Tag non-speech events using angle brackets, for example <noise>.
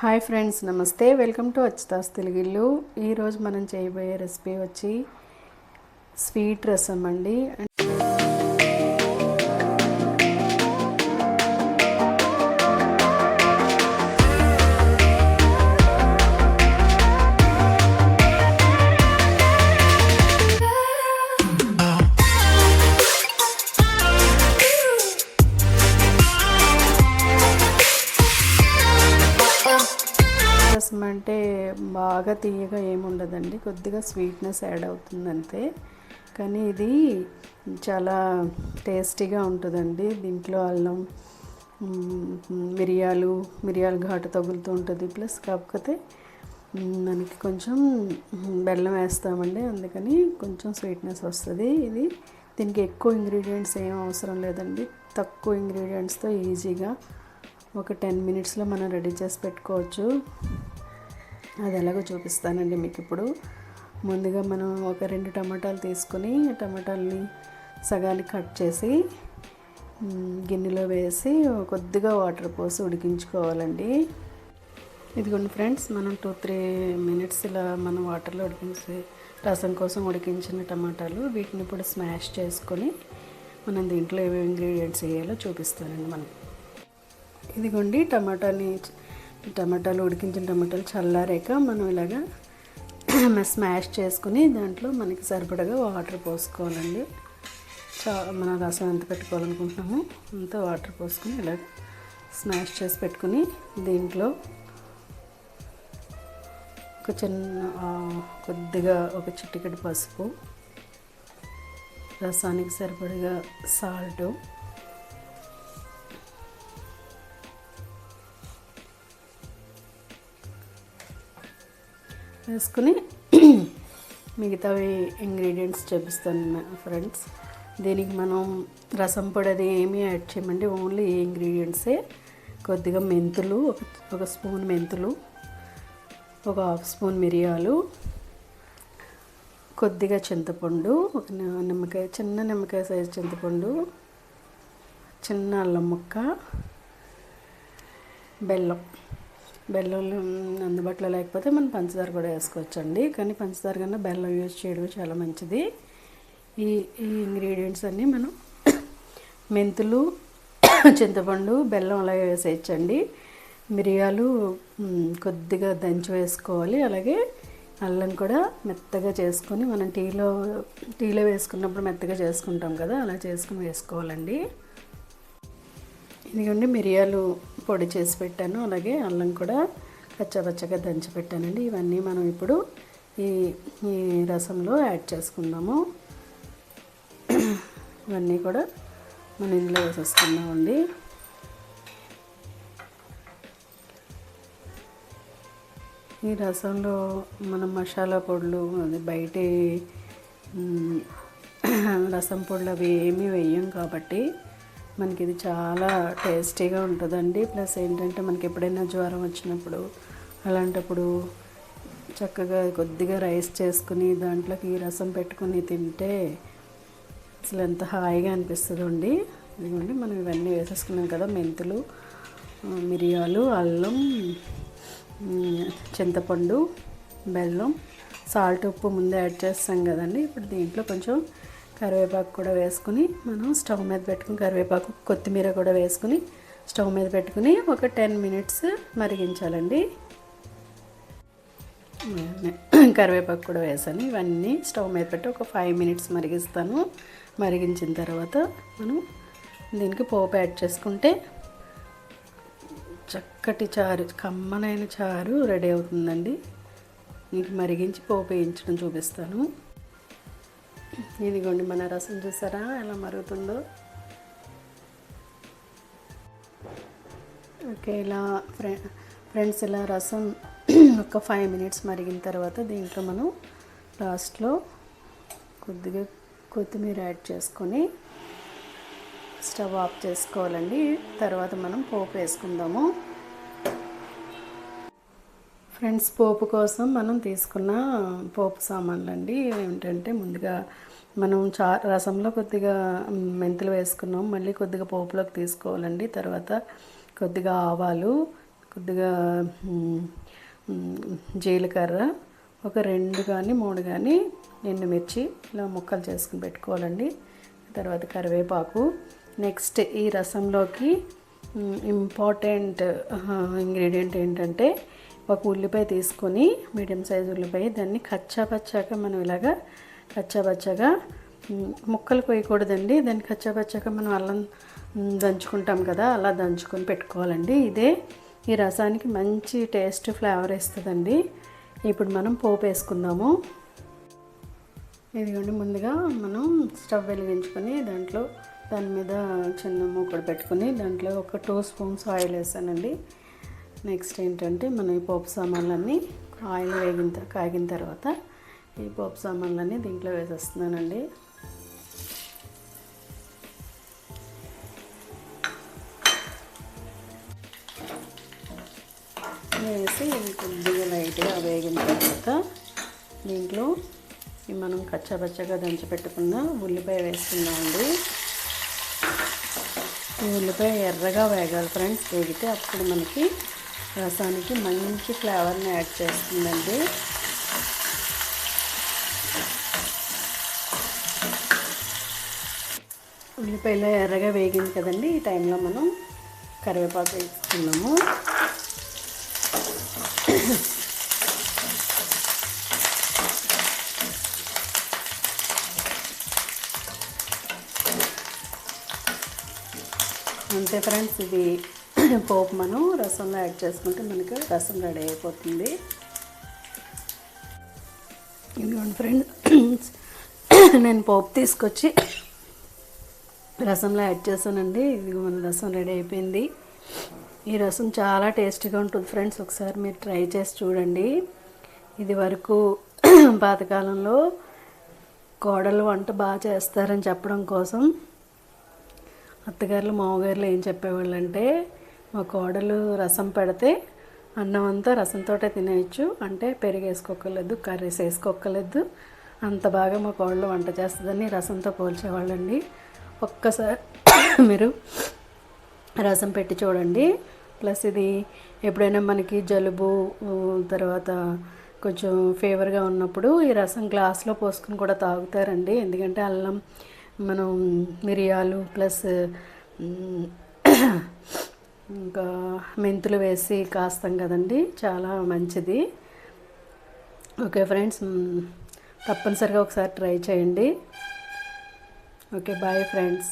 Hi friends నమస్తే. Welcome to అచ్చుతాస్ తెలుగిల్లు ఈరోజు మనం చేయబోయే రెసిపీ వచ్చి స్వీట్ రసం అండి. రసం అంటే బాగా తీయగా ఏముండదండి. కొద్దిగా స్వీట్నెస్ యాడ్ అవుతుంది అంతే కానీ ఇది చాలా టేస్టీగా ఉంటుందండి. దీంట్లో అల్లం మిరియాలు మిరియాల ఘాటు తగులుతూ ఉంటుంది. ప్లస్ కాకపోతే మనకి కొంచెం బెల్లం వేస్తామండి. అందుకని కొంచెం స్వీట్నెస్ వస్తుంది. ఇది దీనికి ఎక్కువ ఇంగ్రీడియంట్స్ ఏం అవసరం లేదండి. తక్కువ ఇంగ్రీడియంట్స్తో ఈజీగా ఒక టెన్ మినిట్స్లో మనం రెడీ చేసి పెట్టుకోవచ్చు. అది ఎలాగో చూపిస్తానండి మీకు ఇప్పుడు ముందుగా మనం ఒక రెండు టమాటాలు తీసుకొని టమాటాలని సగానికి కట్ చేసి గిన్నెలో వేసి కొద్దిగా వాటర్ పోసి ఉడికించుకోవాలండి. ఇదిగోండి ఫ్రెండ్స్ మనం టూ త్రీ మినిట్స్ ఇలా మనం వాటర్లో ఉడికించి రసం కోసం ఉడికించిన టమాటాలు వీటిని ఇప్పుడు స్మాష్ చేసుకొని మనం దీంట్లో ఏమేమి ఇంగ్రీడియంట్స్ వేయాలో చూపిస్తానండి మనం. ఇదిగోండి టమాటాని టమాటాలు ఉడికించిన టమాటాలు చల్లారాక మనం ఇలాగా <clears throat> స్మాష్ చేసుకుని దాంట్లో మనకి సరిపడగా వాటర్ పోసుకోవాలండి. చా మన రసం ఎంత పెట్టుకోవాలనుకుంటున్నామో అంత వాటర్ పోసుకొని ఇలాగ స్మాష్ చేసి పెట్టుకుని దీంట్లో ఒక చిన్న కొద్దిగా ఒక చిటికెడు పసుపు రసానికి సరిపడగా సాల్టు వేసుకుని మిగతావి ఇంగ్రీడియంట్స్ చూపిస్తాను ఫ్రెండ్స్ దీనికి మనం రసం పొడి అది ఏమీ యాడ్ చేయమండి ఓన్లీ ఈ ఇంగ్రీడియంట్సే కొద్దిగా మెంతులు ఒక స్పూన్ మెంతులు ఒక హాఫ్ స్పూన్ మిరియాలు కొద్దిగా చింతపండు ఒక నిమ్మకాయ చిన్న నిమ్మకాయ సైజు చింతపండు చిన్న అల్లం ముక్క బెల్లం. బెల్లం అందుబాటులో లేకపోతే మనం పంచదార కూడా వేసుకోవచ్చండి. కానీ పంచదార కన్నా బెల్లం యూజ్ చేయడం చాలా మంచిది. ఈ ఈ ఇంగ్రీడియంట్స్ అన్నీ మనం <coughs> మెంతులు <coughs> చింతపండు బెల్లం అలాగే వేసేయచ్చండి. మిరియాలు కొద్దిగా దంచి వేసుకోవాలి. అలాగే అల్లం కూడా మెత్తగా చేసుకొని మనం టీలో టీలో వేసుకున్నప్పుడు మెత్తగా చేసుకుంటాం కదా అలా చేసుకుని వేసుకోవాలండి. ఇదిగోండి మిరియాలు పొడి చేసి పెట్టాను. అలాగే అల్లం కూడా కచ్చపచ్చగా దంచి పెట్టానండి. ఇవన్నీ మనం ఇప్పుడు ఈ ఈ రసంలో యాడ్ చేసుకుందాము. ఇవన్నీ కూడా మనం ఇందులో వేసేసుకుందామండి. ఈ రసంలో మనం మసాలా పొడులు అది బయట రసం పొడులు అవి ఏమీ వేయం కాబట్టి మనకి ఇది చాలా టేస్టీగా ఉంటుందండి. ప్లస్ ఏంటంటే మనకి ఎప్పుడైనా జ్వరం వచ్చినప్పుడు అలాంటప్పుడు చక్కగా కొద్దిగా రైస్ చేసుకుని దాంట్లోకి ఈ రసం పెట్టుకుని తింటే అసలు ఎంత హాయిగా అనిపిస్తుందండి. ఇదిగోండి మనం ఇవన్నీ వేసేసుకున్నాం కదా మెంతులు మిరియాలు అల్లం చింతపండు బెల్లం సాల్ట్ ఉప్పు ముందే యాడ్ చేస్తాం కదండి. ఇప్పుడు దీంట్లో కొంచెం కరివేపాకు కూడా వేసుకుని మనం స్టవ్ మీద పెట్టుకుని కరివేపాకు కొత్తిమీర కూడా వేసుకుని స్టవ్ మీద పెట్టుకుని ఒక టెన్ మినిట్స్ మరిగించాలండి. <clears throat> కరివేపాకు కూడా వేసాను. ఇవన్నీ స్టవ్ మీద పెట్టి ఒక ఫైవ్ మినిట్స్ మరిగిస్తాను. మరిగించిన తర్వాత మనం దీనికి పోపు యాడ్ చేసుకుంటే చక్కటి చారు కమ్మనైన చారు రెడీ అవుతుందండి. మీకు మరిగించి పోపు వేయించడం చూపిస్తాను. ఇదిగోండి మన రసం చూసారా? ఎలా మరుగుతుందో. ఓకే ఇలా ఫ్రె ఫ్రెండ్స్ ఇలా రసం ఒక ఫైవ్ మినిట్స్ మరిగిన తర్వాత దీంట్లో మనం లాస్ట్లో కొద్దిగా కొత్తిమీర యాడ్ చేసుకొని స్టవ్ ఆఫ్ చేసుకోవాలండి. తర్వాత మనం పోపు వేసుకుందాము. ఫ్రెండ్స్ పోపు కోసం మనం తీసుకున్న పోపు సామాన్లు అండి ఏంటంటే ముందుగా మనం చా రసంలో కొద్దిగా మెంతులు వేసుకున్నాం. మళ్ళీ కొద్దిగా పోపులోకి తీసుకోవాలండి. తర్వాత కొద్దిగా ఆవాలు కొద్దిగా జీలకర్ర ఒక రెండు కానీ మూడు కానీ ఎండుమిర్చి ఇలా ముక్కలు చేసుకుని పెట్టుకోవాలండి. తర్వాత కరివేపాకు. నెక్స్ట్ ఈ రసంలోకి ఇంపార్టెంట్ ఇంగ్రీడియంట్ ఏంటంటే ఒక ఉల్లిపాయ తీసుకొని మీడియం సైజ్ ఉల్లిపాయ దాన్ని కచ్చా పచ్చాక మనం ఇలాగా కచ్చా ముక్కలు కొయ్యకూడదండి. దాన్ని కచ్చా మనం అల్లం దంచుకుంటాం కదా అలా దంచుకొని పెట్టుకోవాలండి. ఇదే ఈ రసానికి మంచి టేస్ట్ ఫ్లేవర్ ఇస్తుందండి. ఇప్పుడు మనం పోపు వేసుకుందాము. ఇదిగోండి ముందుగా మనం స్టవ్ వెలిగించుకొని దాంట్లో దాని మీద చిన్న మూకుడు పెట్టుకొని దాంట్లో ఒక టూ స్పూన్స్ ఆయిల్ వేసానండి. నెక్స్ట్ ఏంటంటే మనం ఈ పోపు సామాన్లన్నీ ఆయిల్ వేగిన కాగిన తర్వాత ఈ పోపు సామాన్లన్నీ దీంట్లో వేసేస్తున్నానండి. వేసి ఇవి కొద్దిగా లైట్గా వేగిన తర్వాత దీంట్లో మనం కచ్చాపచ్చగా దంచి పెట్టుకున్న ఉల్లిపాయ వేసుకుందామండి. ఈ ఉల్లిపాయ ఎర్రగా వేగాలి ఫ్రెండ్స్. వేగితే అప్పుడు మనకి రసానికి మంచి ఫ్లేవర్ని యాడ్ చేస్తుందండి. ఉల్లిపాయలు ఎర్రగా వేగింది కదండి ఈ టైంలో మనం కరివేపాకు వేసుకున్నాము. అంతే ఫ్రెండ్స్ ఇది పోపు మనం రసంలో యాడ్ చేసుకుంటే మనకి రసం రెడీ అయిపోతుంది. ఇదిగోండి ఫ్రెండ్స్ నేను పోపు తీసుకొచ్చి రసంలో యాడ్ చేశానండి. ఇది మన రసం రెడీ అయిపోయింది. ఈ రసం చాలా టేస్టీగా ఉంటుంది ఫ్రెండ్స్. ఒకసారి మీరు ట్రై చేసి చూడండి. ఇది వరకు <clears throat> పాతకాలంలో కోడలు వంట బాగా చేస్తారని చెప్పడం కోసం అత్తగారులు మామగారులు ఏం చెప్పేవాళ్ళు అంటే మా కోడలు రసం పెడితే అన్నం అంతా రసంతోటే తినేయచ్చు. అంటే పెరుగు వేసుకోకర్లేదు కర్రీస్ వేసుకోకర్లేదు అంత బాగా మా కోడలు వంట చేస్తుందని రసంతో పోల్చేవాళ్ళండి. ఒక్కసారి మీరు రసం పెట్టి చూడండి. ప్లస్ ఇది ఎప్పుడైనా మనకి జలుబు తర్వాత కొంచెం ఫీవర్గా ఉన్నప్పుడు ఈ రసం గ్లాస్లో పోసుకుని కూడా తాగుతారండి. ఎందుకంటే అల్లం మనం మిరియాలు ప్లస్ ఇంకా మెంతులు వేసి కాస్తాం కదండి. చాలా మంచిది. ఓకే ఫ్రెండ్స్ తప్పనిసరిగా ఒకసారి ట్రై చేయండి. Okay bye friends